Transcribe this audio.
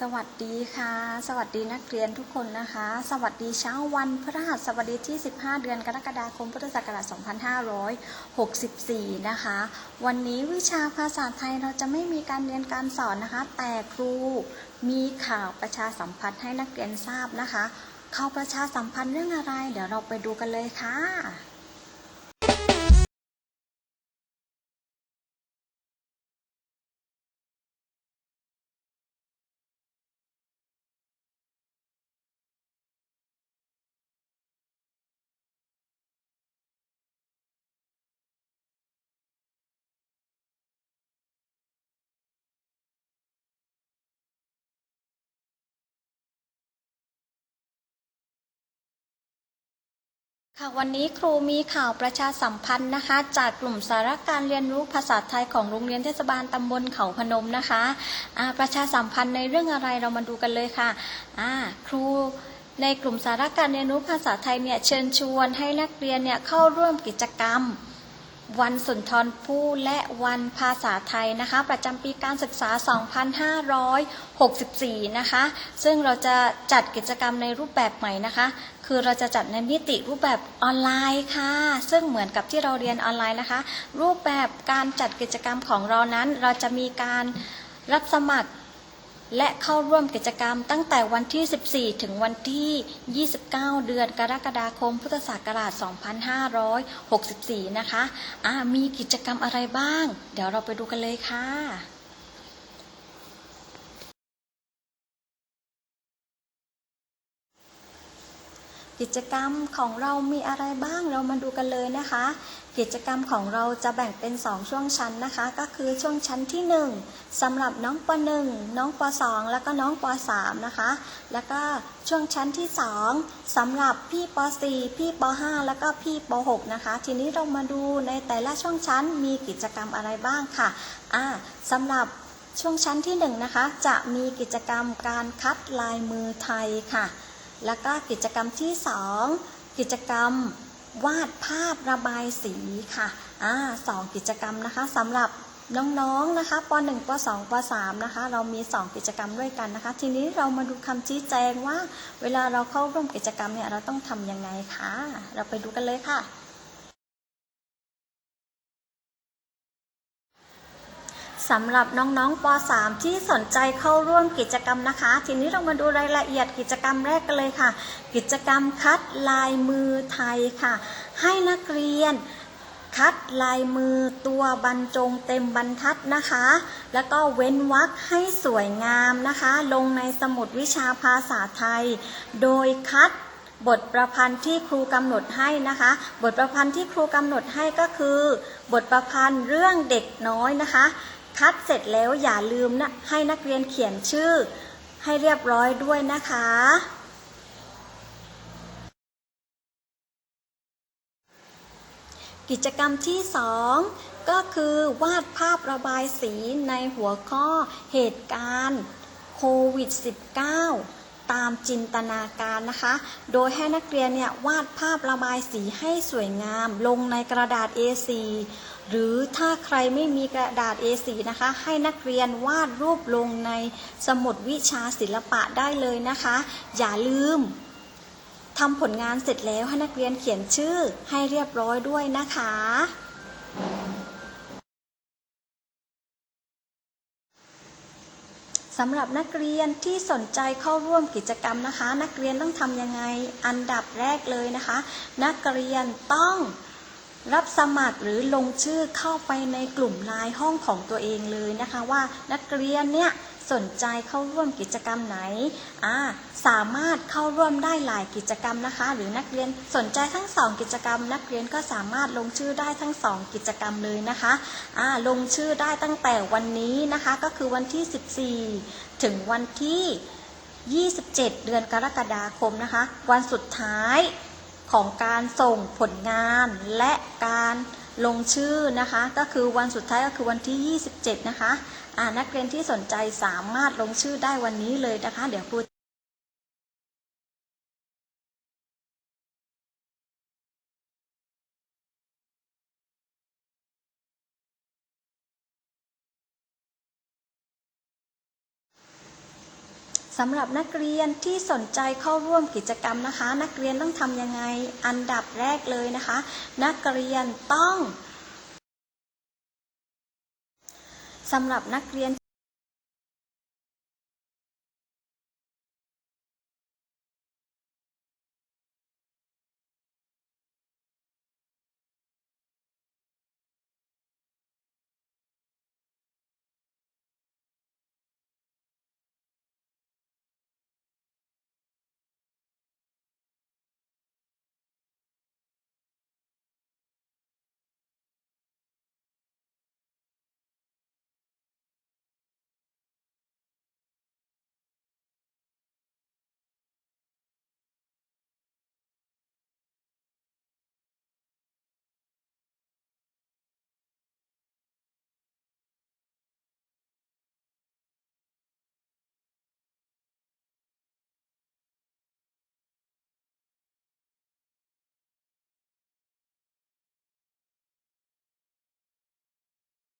สวัสดีค่ะ สวัสดีนักเรียนทุกคนนะคะ สวัสดีเช้าวันพฤหัสบดีที่ 15 เดือนกรกฎาคมพุทธศักราช2564 นะคะ วันนี้วิชาภาษาไทยเราจะไม่มีการเรียนการสอนนะคะ แต่ครูมีข่าวประชาสัมพันธ์ให้นักเรียนทราบนะคะ ข่าวประชาสัมพันธ์เรื่องอะไร เดี๋ยวเราไปดูกันเลยค่ะ ค่ะวันนี้ครูมีข่าวประชาสัมพันธ์นะคะ จากกลุ่มสาระการเรียนรู้ภาษาไทยของโรงเรียนเทศบาลตำบลเขาพนมนะคะะประชาสัมพันธ์ในเรื่องอะไรเรามาดูกันเลยค่ะะครูในกลุ่มสาระการเรียนรู้ภาษาไทยเนี่ยเชิญชวนให้นักเรียนเนี่ยเข้าร่วมกิจกรรม วันสุนทรภู่และวันภาษาไทยนะคะ ประจำปีการศึกษา 2564 นะคะ ซึ่งเราจะจัดกิจกรรมในรูปแบบใหม่นะคะ คือเราจะจัดในมิติรูปแบบออนไลน์ค่ะ ซึ่งเหมือนกับที่เราเรียนออนไลน์นะคะ รูปแบบการจัดกิจกรรมของเรานั้น เราจะมีการรับสมัคร และเข้าร่วมกิจกรรมตั้งแต่วันที่ 14 ถึงวันที่ 29 เดือนกรกฎาคม พุทธศักราช 2564 นะคะอ่ามีกิจกรรมอะไรบ้าง เดี๋ยวเราไปดูกันเลยค่ะ กิจกรรมของเรามีอะไรบ้างเรามาดูกันเลยนะคะ กิจกรรมของเราจะแบ่งเป็น 2 ช่วงชั้นนะคะ ก็คือช่วงชั้นที่ 1สำหรับน้องป .1 น้องป .2 แล้วก็น้องป .3 นะคะ แล้วก็ช่วงชั้นที่ 2สำหรับพี่ป .4 พี่ป .5 แล้วก็พี่ป .6 นะคะ ทีนี้เรามาดูในแต่ละช่วงชั้นมีกิจกรรมอะไรบ้างค่ะอ่าสำหรับช่วงชั้นที่1นะคะจะมีกิจกรรมการคัดลายมือไทยค่ะ แล้วก็กิจกรรมที่ 2 กิจกรรมวาดภาพระบายสีค่ะอ่าสองกิจกรรมนะคะสำหรับน้องๆนะคะป .1 ป .2 ป .3 นะคะ เรามี 2 กิจกรรมด้วยกันนะคะ ทีนี้เรามาดูคำชี้แจงว่า เวลาเราเข้าร่วมกิจกรรมเนี่ยเราต้องทำยังไงคะ เราไปดูกันเลยค่ะ สำหรับน้องๆป .3 ที่สนใจเข้าร่วมกิจกรรมนะคะ ทีนี้เรามาดูรายละเอียดกิจกรรมแรกกันเลยค่ะ กิจกรรมคัดลายมือไทยค่ะ ให้นักเรียนคัดลายมือตัวบรรจงเต็มบรรทัดนะคะ แล้วก็เว้นวรรคให้สวยงามนะคะ ลงในสมุดวิชาภาษาไทย โดยคัดบทประพันธ์ที่ครูกำหนดให้นะคะ บทประพันธ์ที่ครูกำหนดให้ก็คือ บทประพันธ์เรื่องเด็กน้อยนะคะ คัดเสร็จแล้วอย่าลืมนะให้นักเรียนเขียนชื่อให้เรียบร้อยด้วยนะคะ กิจกรรมที่ 2 ก็คือวาดภาพระบายสีในหัวข้อเหตุการณ์โควิด -19 ตามจินตนาการนะคะ โดยให้นักเรียนเนี่ยวาดภาพระบายสีให้สวยงาม ลงในกระดาษ A4 หรือถ้าใครไม่มีกระดาษ A4 นะคะ ให้นักเรียนวาดรูปลงในสมุดวิชาศิลปะได้เลยนะคะ อย่าลืมทำผลงานเสร็จแล้วให้นักเรียนเขียนชื่อให้เรียบร้อยด้วยนะคะ สำหรับนักเรียนที่สนใจเข้าร่วมกิจกรรมนะคะ นักเรียนต้องทำยังไงอันดับแรกเลยนะคะ นักเรียนต้องรับสมัครหรือลงชื่อเข้าไปในกลุ่มไลน์ห้องของตัวเองเลยนะคะ ว่านักเรียนเนี่ย สนใจเข้าร่วมกิจกรรมไหนอ่าสามารถเข้าร่วมได้หลายกิจกรรมนะคะ หรือนักเรียนสนใจทั้งสองกิจกรรม นักเรียนก็สามารถลงชื่อได้ทั้งสองกิจกรรมเลยนะคะอ่าลงชื่อได้ตั้งแต่วันนี้นะคะก็คือวันที่ 14 ถึงวันที่ 27 เดือนกรกฎาคมนะคะ วันสุดท้ายของการส่งผลงานและการ ลงชื่อนะคะ ก็คือวันสุดท้ายก็คือวันที่ 27 นะคะอ่านักเรียนที่สนใจสามารถลงชื่อได้วันนี้เลยนะคะ เดี๋ยวครู สำหรับนักเรียนที่สนใจเข้าร่วมกิจกรรมนะคะ นักเรียนต้องทำยังไงอันดับแรกเลยนะคะ นักเรียนต้องสำหรับนักเรียน